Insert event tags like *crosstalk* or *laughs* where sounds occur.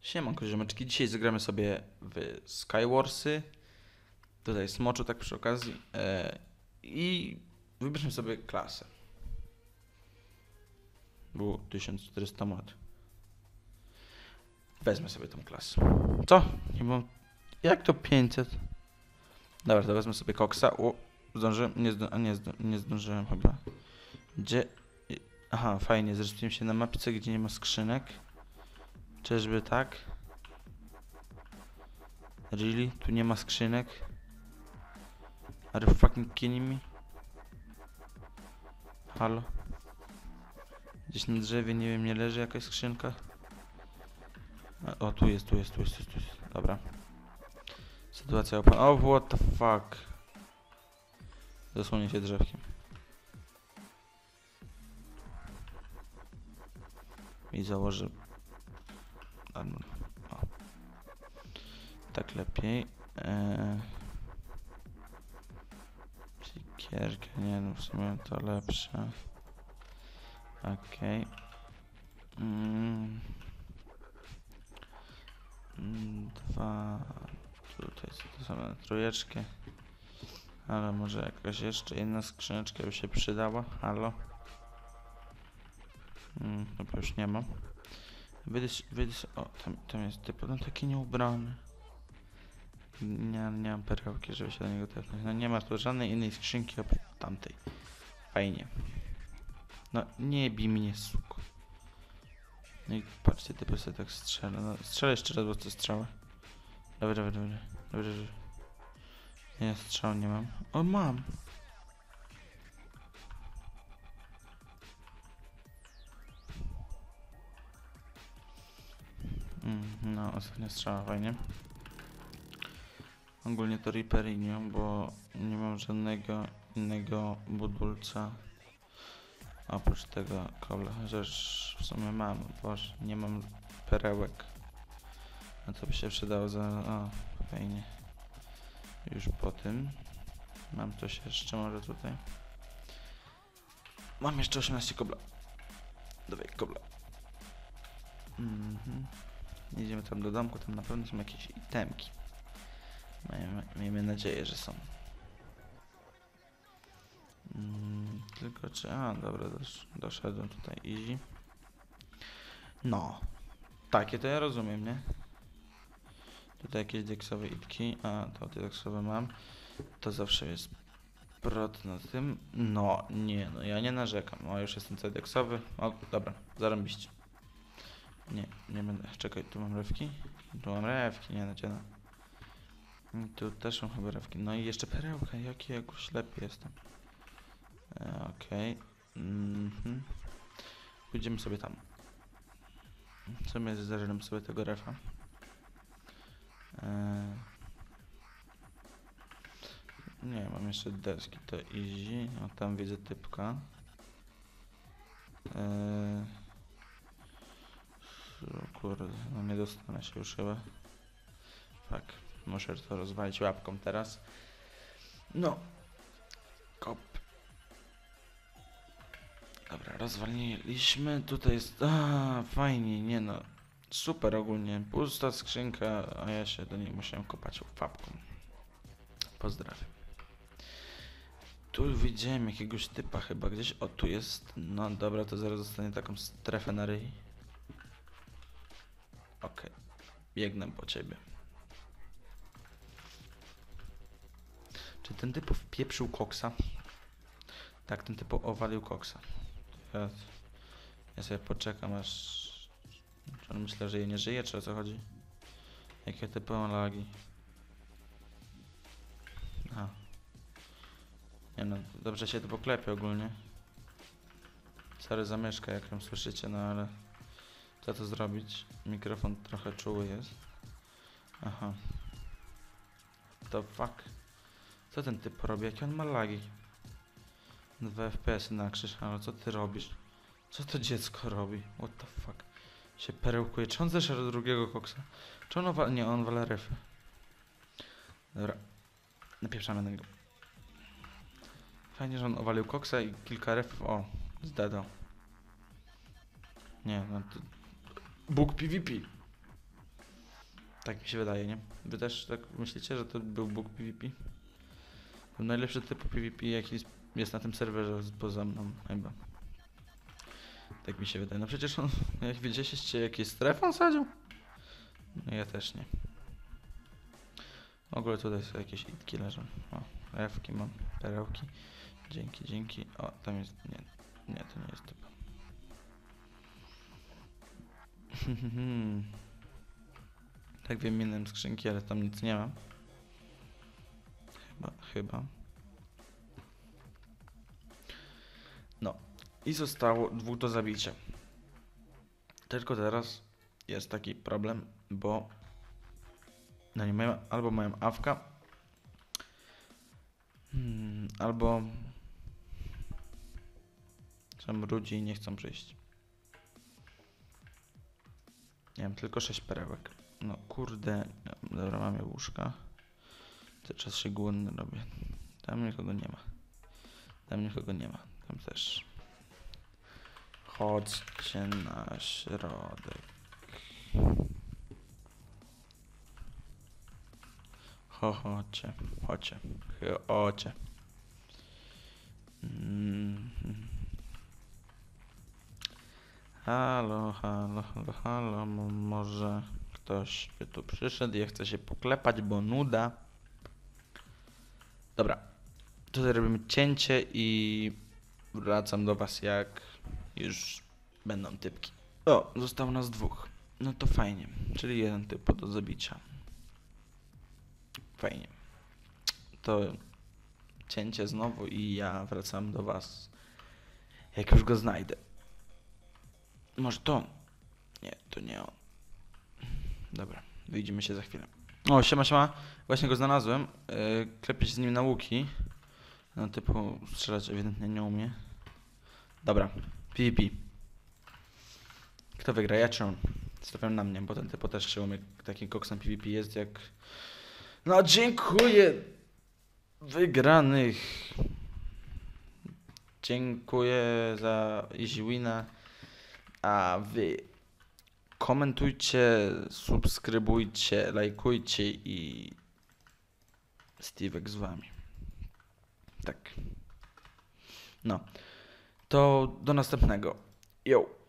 Siemanko ziomeczki, dzisiaj zagramy sobie w Skywarsy. Tutaj smoczu tak przy okazji. E, I wybierzmy sobie klasę. Było 1400 mod. Wezmę sobie tą klasę. Co? Nie mam... Jak to 500? Dobra, to wezmę sobie koksa. O, zdążyłem? Nie, zdą... A nie, zdą... nie zdążyłem chyba. Gdzie... Aha, fajnie, zrespiłem się na mapce, gdzie nie ma skrzynek. Czyżby tak? Really? Tu nie ma skrzynek? Are you fucking kidding me? Halo? Gdzieś na drzewie, nie wiem, nie leży jakaś skrzynka? A, O, tu jest, tu jest, tu jest, tu jest, tu jest. Dobra. Sytuacja opa... O, what the fuck? Zasłonię się drzewkiem. I założę o. Tak lepiej. Eee. Sikierkę, nie no, w sumie to lepsze. Okej. Mm. Mm, Dwa. Tutaj są to same. Ale może jakaś jeszcze jedna skrzyneczka by się przydała. Halo? Mm, chyba już nie mam. Wyjdę, wyjdę, o, tam, tam jest typ, no taki nieubrany. Nie, nie mam perełki, żeby się do niego tepnąć. No nie ma tu żadnej innej skrzynki oprócz tamtej. Fajnie. No nie bij mnie, suko. No i patrzcie, typy sobie tak strzela. No strzelę jeszcze raz, bo to strzała. Dobra, dobra, dobra. Dobra, dobra. Nie, strzał nie mam. O, mam. Mm, no, ostatnia strzała, fajnie. Ogólnie to nie, bo nie mam żadnego innego budulca. Oprócz tego kobla, chociaż w sumie mam, bo nie mam perełek. A to by się przydało za... O, fajnie. Już po tym. Mam coś jeszcze może tutaj. Mam jeszcze 18 kobla. Dawaj, kobla. Mhm. Jedziemy tam do domku, tam na pewno są jakieś itemki. Miejmy, miejmy nadzieję, że są. Mm, tylko czy... A, dobra, dosz, doszedłem tutaj easy. No. Takie to ja rozumiem, nie? Tutaj jakieś deksowe itki. A, to deksowe mam. To zawsze jest prot na tym. No, nie, no ja nie narzekam. O, już jestem cały deksowy. O, dobra, zarąbiście. Nie, nie będę. Czekaj, tu mam rewki? Tu mam rewki, nie no cię no. I Tu też są chyba rewki. No i jeszcze perełka, jaki ja ślepy jestem. E, Okej. Mhm. Pójdziemy sobie tam. Co my zażerem sobie tego refa? E, nie, mam jeszcze deski, to easy. O, tam widzę typka. E, kurde, no nie dostanę się już chyba. Tak, muszę to rozwalić łapką teraz. No. Kop. Dobra, rozwaliliśmy. Tutaj jest... A, fajnie, nie no. Super ogólnie. Pusta skrzynka, a ja się do niej musiałem kopać łapką. Pozdrawiam. Tu widziałem jakiegoś typa chyba gdzieś. O, tu jest. No dobra, to zaraz dostanie taką strefę na ryj. Okej. Biegnę po ciebie. Czy ten typ wpieprzył koksa? Tak, ten typ owalił koksa. Ja, ja sobie poczekam aż... On myślę, że jej nie żyje, czy o co chodzi? Jakie typy ma lagi? A. Nie no, dobrze się to poklepie ogólnie. Sorry zamieszka, jak ją słyszycie, no ale... Co to zrobić? Mikrofon trochę czuły jest. Aha. To fuck. Co ten typ robi? Jakie on ma lagi? 2 FPS na krzyż, ale co ty robisz? Co to dziecko robi? What the fuck? Się perełkuje. Czy on zeszedł drugiego koksa? Czy on wala... Nie, on wala refy. Dobra. Napieprzamy na niego. Fajnie, że on owalił koksa i kilka ref... O, zdadał. Nie, no to... Bóg PvP. Tak mi się wydaje, nie? Wy też tak myślicie, że to był bóg PvP? Był najlepszy typ PvP, jaki jest- na tym serwerze poza mną, chyba. Tak mi się wydaje. No przecież on, *laughs* jak widzieliście, jaki strefą sadził? No ja też nie. W ogóle tutaj są jakieś itki leżą. O, Fki mam, perełki. Dzięki, dzięki. O, tam jest, nie, nie, to nie jest typ. *laughs* tak wiem innym skrzynki, ale tam nic nie ma. Chyba, chyba. No. I zostało dwóch do zabicia. Tylko teraz jest taki problem, bo no nie mają, albo mają awka, hmm, albo są ludzi i nie chcą przyjść. Nie wiem, tylko 6 perełek. No kurde, no, dobra, mamy łóżka. To czas się głodny robię. Tam nikogo nie ma. Tam nikogo nie ma. Tam też. Chodźcie na środek. Cho, chodźcie, chodźcie, chodźcie. Mm. Halo, halo, halo, halo, mo- może ktoś by tu przyszedł, ja chcę się poklepać, bo nuda. Dobra, tutaj robimy cięcie i wracam do was jak już będą typki. O, zostało nas dwóch. No to fajnie, czyli jeden typ do zabicia. Fajnie. To cięcie znowu i ja wracam do was jak już go znajdę. Może to? Nie, to nie on. Dobra, widzimy się za chwilę. O, siema, siema. Właśnie go znalazłem. Yy, klepię się z nim na łuki. No, typu strzelać ewidentnie nie umie. Dobra, PvP. Kto wygra, ja czy on? Stawiam na mnie, bo ten typo też się umie. Takim koksem PvP jest jak... No, dziękuję! Wygranych. Dziękuję za easy. A wy komentujcie, subskrybujcie, lajkujcie i Steve'ek z wami. Tak. No. To do następnego. Yo.